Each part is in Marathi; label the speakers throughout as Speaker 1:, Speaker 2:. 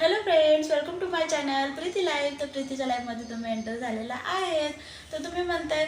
Speaker 1: Hello friends welcome to my channel Preeti live तर प्रीतीच्या लाईव्हमध्ये तुम्ही एंटर झालेला आहेत. तर तुम्ही म्हणताय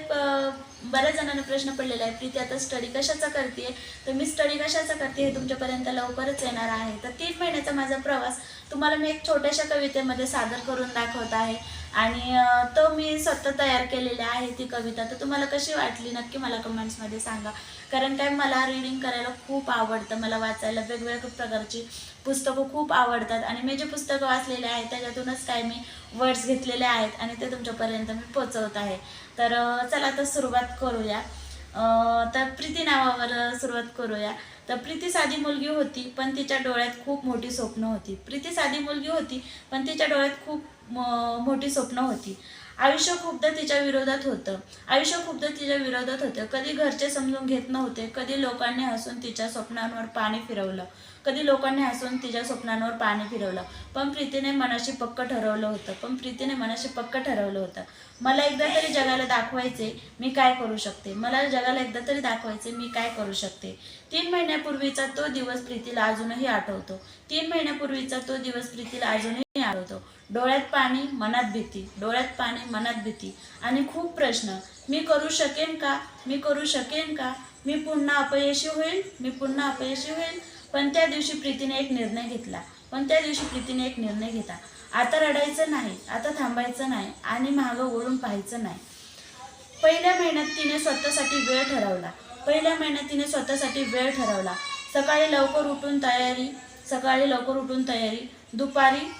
Speaker 1: बऱ्याच जणांना प्रश्न पडलेला आहे प्रीती आता स्टडी कशाचा करते तर मी स्टडी कशाचा करते हे तुमच्यापर्यंत लवकरच येणार आहे. तर तीन महिन्याचा माझा प्रवास तुम्हाला मी एक छोट्याशा कवितेमध्ये सादर करून दाखवत आहे. आणि तो मी स्वतः तयार केलेली आहे ती कविता. तर तुम्हाला कशी वाटली? नक्की मला कमेंट्समध्ये सांगा. कारण काय? मला रीडिंग करायला खूप आवडतं. मला वाचायला वेगवेगळ्या प्रकारची पुस्तकं खूप आवडतात. आणि मी जे पुस्तकं वाचलेले आहेत त्याच्यातूनच काय मी वर्ड्स घेतलेले आहेत आणि ते तुमच्यापर्यंत मी पोचवत आहे. तर चला आता सुरुवात करूया. अं, तर प्रीती नावावर सुरुवात करूया. तर प्रीती साधी मुलगी होती पण तिच्या डोळ्यात खूप मोठी स्वप्न होती. प्रीती साधी मुलगी होती पण तिच्या डोळ्यात खूप मोठी स्वप्न होती. आयुष्य खूपदा तिच्या विरोधात होतं. आयुष्य खूपदा तिच्या विरोधात होतं. कधी घरचे समजून घेत नव्हते. कधी लोकांनी हसून तिच्या स्वप्नांवर पाणी फिरवलं. कधी लोकांनी हसून तिच्या स्वप्नांवर पाणी फिरवलं. पण प्रीतीने मनाशी पक्क ठरवलं होतं. पण प्रीतीने मनाशी पक्क ठरवलं होतं. मला एकदा तरी जगाला दाखवायचे मी काय करू शकते? मला जगाला एकदा तरी दाखवायचे मी काय करू शकते? तीन महिन्यापूर्वीचा तो दिवस प्रीतीला अजूनही आठवतो. तीन महिन्यापूर्वीचा तो दिवस प्रीतीला अजूनही आठवतो. डोळ्यात पाणी मनात भीती. डोळ्यात पाणी मनात भीती. आणि खूप प्रश्न. मी करू शकेन का? मी करू शकेन का? मी पुन्हा अपयशी होईल? मी पुन्हा अपयशी होईल? पण त्या दिवशी प्रीतीने एक निर्णय घेतला. पण त्या दिवशी प्रीतीने एक निर्णय घेतला. आता रडायचं नाही. आता थांबायचं नाही. आणि मागं ओढून पाहायचं नाही. पहिल्या महिन्यात तिने स्वतःसाठी वेळ ठरवला. पहिल्या महिन्यात तिने स्वतःसाठी वेळ ठरवला. सकाळी लवकर उठून तयारी सकाळी लवकर उठून तयारी दुपारी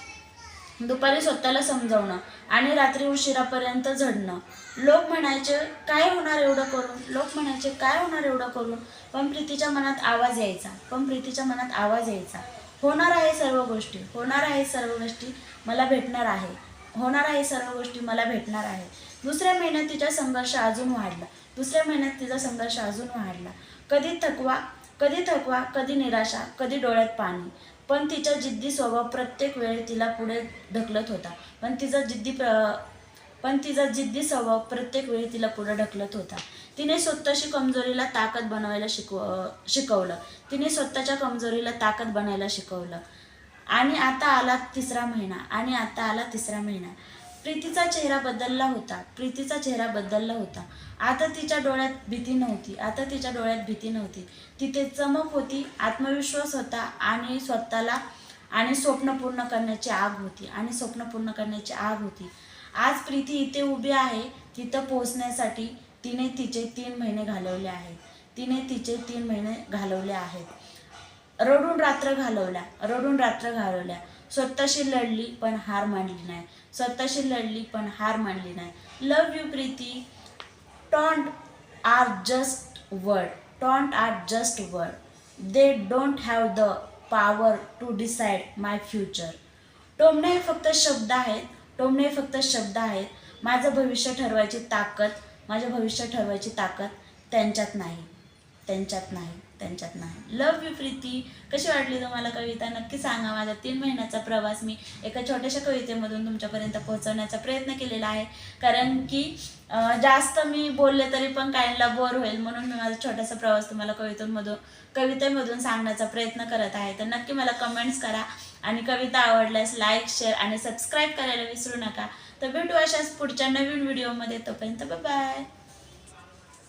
Speaker 1: दुपारी स्वतःला समजावणं आणि रात्री उशिरापर्यंत झडणं. लोक म्हणायचे काय होणार एवढं करून? लोक म्हणायचे काय होणार एवढं करून? पण प्रीतीच्या मनात आवाज यायचा. पण प्रीतीच्या मनात आवाज यायचा. होणार आहे सर्व गोष्टी. होणार आहे सर्व गोष्टी मला भेटणार आहे. होणार आहे सर्व गोष्टी मला भेटणार आहे. दुसऱ्या महिन्यात तिचा संघर्ष अजून वाढला. दुसऱ्या महिन्यात तिचा संघर्ष अजून वाढला. कधी थकवा कधी थकवा कधी निराशा कधी डोळ्यात पाणी. पण तिचा जिद्दी स्वभाव प्रत्येक वेळी तिला पुढे ढकलत होता. पण तिचा जिद्दी प्र पण तिचा जिद्दी स्वभाव प्रत्येक वेळी तिला पुढे ढकलत होता. तिने स्वतःशी कमजोरीला ताकद बनवायला शिकव शिकवलं. तिने स्वतःच्या कमजोरीला ताकद बनायला शिकवलं. आणि आता आला तिसरा महिना. आणि आता आला तिसरा महिना. प्रीतीचा चेहरा बदलला होता. प्रीतीचा चेहरा बदलला होता. आता तिच्या डोळ्यात भीती नव्हती. आता तिच्या डोळ्यात भीती नव्हती. तिथे चमक होती आत्मविश्वास होता आणि स्वतःला आणि स्वप्न पूर्ण करण्याची आग होती. आणि स्वप्न पूर्ण करण्याची आग होती. आज प्रीती इथे उभी आहे. तिथं पोहोचण्यासाठी तिने तिचे तीन महिने घालवले आहेत. तिने तिचे तीन महिने घालवले आहेत. रडून रात्र घालवल्या. रडून रात्र घालवल्या. स्वतःशी लढली पण हार मानली नाही. स्वतःशी लढली पण हार मानली नाही. Love you Preeti. Taunt are just word taunt are just word they don't have the power to decide my future टोमणे हे फक्त शब्द आहेत. टोमणे हे फक्त शब्द आहेत. माझं भविष्य ठरवायची ताकद माझं भविष्य ठरवायची ताकद त्यांच्यात नाही. त्यांच्यात नाही त्यांच्यात नाही. Love you Preeti. कशी वाटली तुम्हाला कविता? नक्की सांगा माझा तीन महिन्याचा प्रवास मी एका छोट्याशा कवितेमधून तुमच्यापर्यंत पोहोचवण्याचा प्रयत्न केलेला आहे. कारण की जास्त मी बोलले तरी पण काहींना बोर होईल म्हणून मी माझा छोटासा प्रवास तुम्हाला कवितेमधून कवितेमधून सांगण्याचा प्रयत्न करत आहे. तर नक्की मला कमेंट्स करा आणि कविता आवडल्यास लाईक शेअर आणि सबस्क्राईब करायला विसरू नका. तर भेटू अशाच पुढच्या नवीन व्हिडिओमध्ये तोपर्यंत बाय